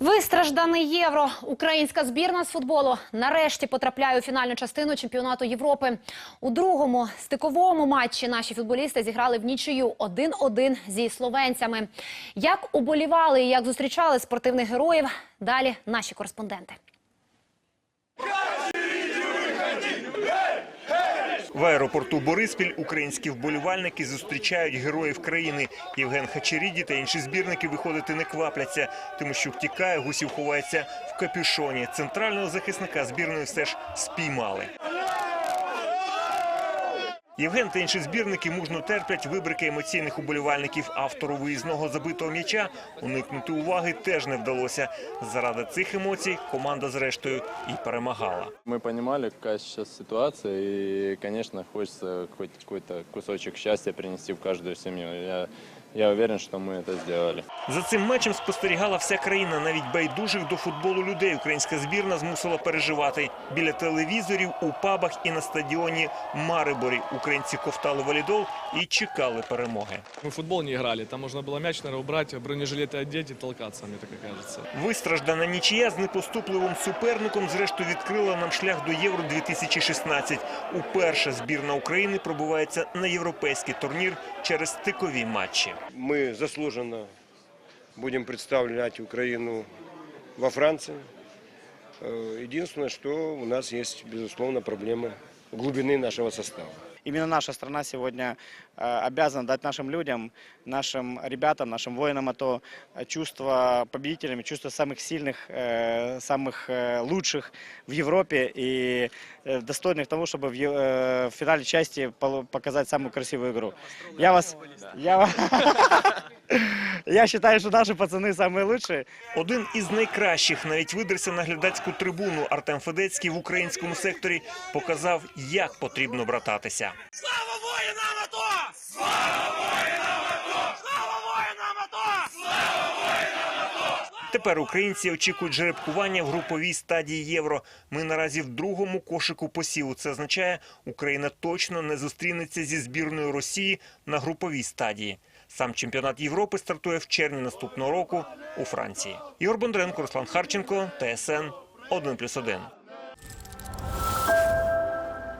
Вистражданий євро. Українська збірна з футболу нарешті потрапляє у фінальну частину чемпіонату Європи. У другому стиковому матчі наші футболісти зіграли в нічию 1-1 зі словенцями. Як уболівали і як зустрічали спортивних героїв, далі наші кореспонденти. В аеропорту Бориспіль українські вболівальники зустрічають героїв країни. Євген Хачеріді та інші збірники виходити не квапляться. Тимощук тікає, гусів ховається в капюшоні. Центрального захисника збірної все ж спіймали. Євген та інші збірники мужно терплять вибрики емоційних уболівальників. Автору виїзного забитого м'яча уникнути уваги теж не вдалося. Заради цих емоцій команда зрештою і перемагала. Ми розуміли, яка зараз ситуація, і, звісно, хочеться хоч якийсь кусочок щастя принести в кожну сім'ю. я уверен, что мы это сделали. За цим матчем спостерігала вся країна. Навіть байдужих до футболу людей українська збірна змусила переживати. Біля телевізорів, у пабах і на стадіоні Мариборі українці ковтали валідол і чекали перемоги. Мы в футбол не играли, там можно было мяч, наверное, убрать, бронежилеты одеть и толкаться, мне так и кажется. Вистраждана нічия з непоступливим суперником зрештою відкрила нам шлях до Євро 2016. Уперше збірна України пробувається на європейський турнір через стикові матчі. Мы заслуженно будем представлять Украину во Франции. Э, Единственное, что у нас есть, безусловно, проблемы глубины нашего состава. Именно наша страна сегодня э, обязана дать нашим людям, нашим ребятам, нашим воинам АТО э, чувство победителями, чувство самых сильных, э, самых э, лучших в Европе и достойных того, чтобы в, финале части показать самую красивую игру. Я вас... Я, ва- я считаю, что наши пацаны самые лучшие. Один із найкращих навіть видерся на глядацьку трибуну. Артем Федецький в українському секторі показав, як потрібно брататися. Тепер українці очікують жеребкування в груповій стадії євро. Ми наразі в другому кошику посіву. Це означає, Україна точно не зустрінеться зі збірною Росії на груповій стадії. Сам чемпіонат Європи стартує в червні наступного року у Франції. Ігор Бондренко, Руслан Харченко, ТСН 1+,1.